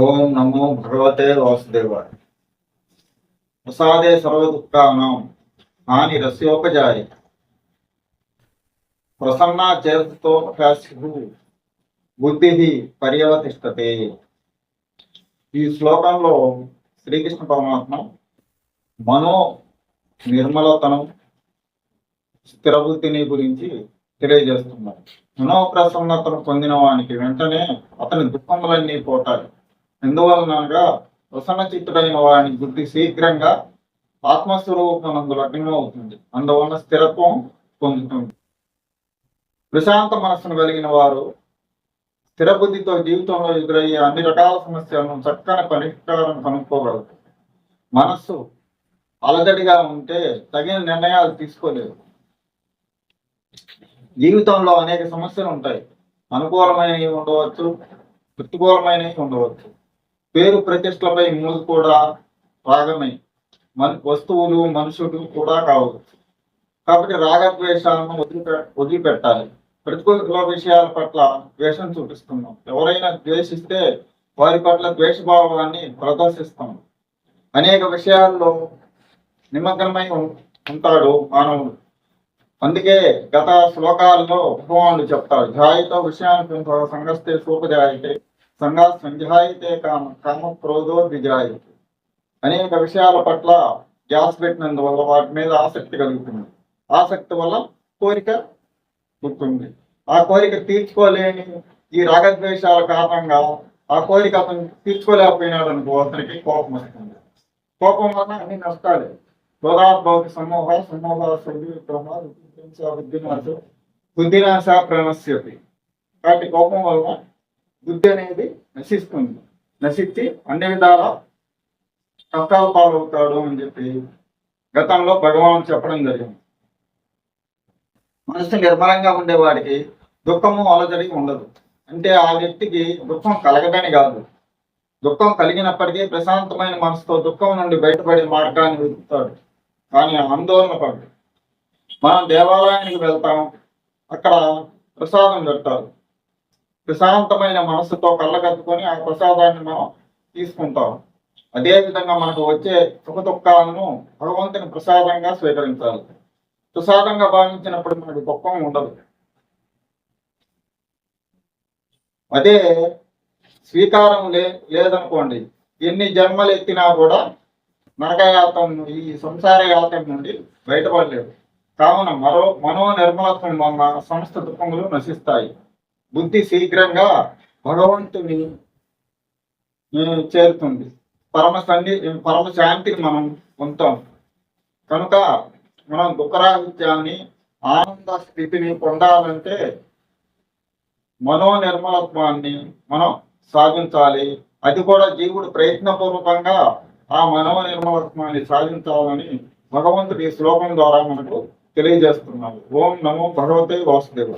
ఓం నమో భగవతే వాసుదేవాయ. ప్రసాదే సర్వదుఃఖానం హాని రస్యోపజాయి ప్రసన్నా చేతతో బుద్ధి పర్యవతిష్టతే. ఈ శ్లోకంలో శ్రీకృష్ణ పరమాత్మ మనో నిర్మలతనం స్థిరబుద్ధిని గురించి తెలియజేస్తున్నారు. మనో ప్రసన్నతను పొందిన వానికి వెంటనే అతని దుఃఖములన్నీ పోతాయి. ఎందువలనగా ప్రసన్న చిత్తుడైన వారిని బుద్ధి శీఘ్రంగా ఆత్మస్వరూపం లగ్నం అవుతుంది. అందువలన స్థిరత్వం పొందుతుంది. ప్రశాంత మనస్సును కలిగిన వారు స్థిర బుద్ధితో జీవితంలో ఎదురయ్యే అన్ని రకాల సమస్యలను చక్కని పరిష్కారం కనుక్కోగలదు మనస్సు అలజడిగా ఉంటే తగిన నిర్ణయాలు తీసుకోలేవు జీవితంలో అనేక సమస్యలు ఉంటాయి. అనుకూలమైనవి ఉండవచ్చు ప్రతికూలమైనవి ఉండవచ్చు. పేరు ప్రతిష్టలపై మూలు కూడా రాగమే. మన వస్తువులు మనుషులు కూడా కావు. కాబట్టి రాగద్వేషాలను వదిలిపె వదిలిపెట్టాలి. ప్రతికూల విషయాల పట్ల ద్వేషం చూపిస్తున్నాం. ఎవరైనా ద్వేషిస్తే వారి పట్ల ద్వేషభావాన్ని ప్రదర్శిస్తాం. అనేక విషయాల్లో నిమగ్నమై ఉంటాడు మానవుడు. అందుకే గత శ్లోకాల్లో భగవానుడు చెప్తాడు ధ్యాయతో విషయాన్ని సంగస్తే సూపజాయితే సంఘాలు సంజాయితే కామ కామ క్రోధో విజాయితే. అనేక విషయాల పట్ల గ్యాస్ పెట్టినందువల్ల వాటి మీద ఆసక్తి కలుగుతుంది. ఆసక్తి వల్ల కోరిక పుట్టింది ఆ కోరిక తీర్చుకోలేని ఈ రాగద్వేషాల కారణంగా ఆ కోరిక అతను తీర్చుకోలేకపోయినాడు అనుకో అతనికి కోపం వస్తుంది. కోపం వల్ల అన్ని నష్టాలే. క్రోధాభవతి సమూహ సమూహ బుద్ధినాశ బుద్ధినాశ ప్రణశ్యతి. కాబట్టి కోపం వల్ల బుద్ధి అనేది నశిస్తుంది. నశించి అన్ని విధాల కష్టాల పాలవుతాడు అని చెప్పి గతంలో భగవాన్ చెప్పడం జరిగింది. మనసు నిర్మలంగా ఉండేవాడికి దుఃఖము అలజడి ఉండదు. అంటే ఆ వ్యక్తికి దుఃఖం కలగదని కాదు. దుఃఖం కలిగినప్పటికీ ప్రశాంతమైన మనసుతో దుఃఖం నుండి బయటపడే మార్గాన్ని వెతుకుతాడు. కానీ ఆందోళన పడు. మనం దేవాలయానికి వెళ్తాం. అక్కడ ప్రసాదం పెడతారు. ప్రశాంతమైన మనసుతో కళ్ళగత్తుకొని ఆ ప్రసాదాన్ని మనం తీసుకుంటాం. అదేవిధంగా మనకు వచ్చే సుఖ దుఃఖాలను భగవంతుని ప్రసాదంగా స్వీకరించాలి. ప్రసాదంగా భావించినప్పుడు మనకు దుఃఖం ఉండదు. అదే స్వీకారం లే లేదనుకోండి ఎన్ని జన్మలు ఎత్తినా కూడా నరకయాతం ఈ సంసార యాతం నుండి బయటపడలేదు. కావున మరో మనో నిర్మలత్వం వల్ల సంస్థ దుఃఖములు నశిస్తాయి. బుద్ధి శీఘ్రంగా భగవంతుని చేరుతుంది. పరమ సంధి పరమ శాంతిని మనం పొందుతాం. కనుక మనం దుఃఖరాహిత్యాన్ని ఆనంద స్థితిని పొందాలంటే మనో నిర్మలత్వాన్ని మనం సాధించాలి. అది కూడా జీవుడు ప్రయత్నపూర్వకంగా ఆ మనో నిర్మలత్వాన్ని సాధించాలని భగవంతుడి శ్లోకం ద్వారా మనకు తెలియజేస్తున్నాడు. ఓం నమో భగవతే వాసుదేవ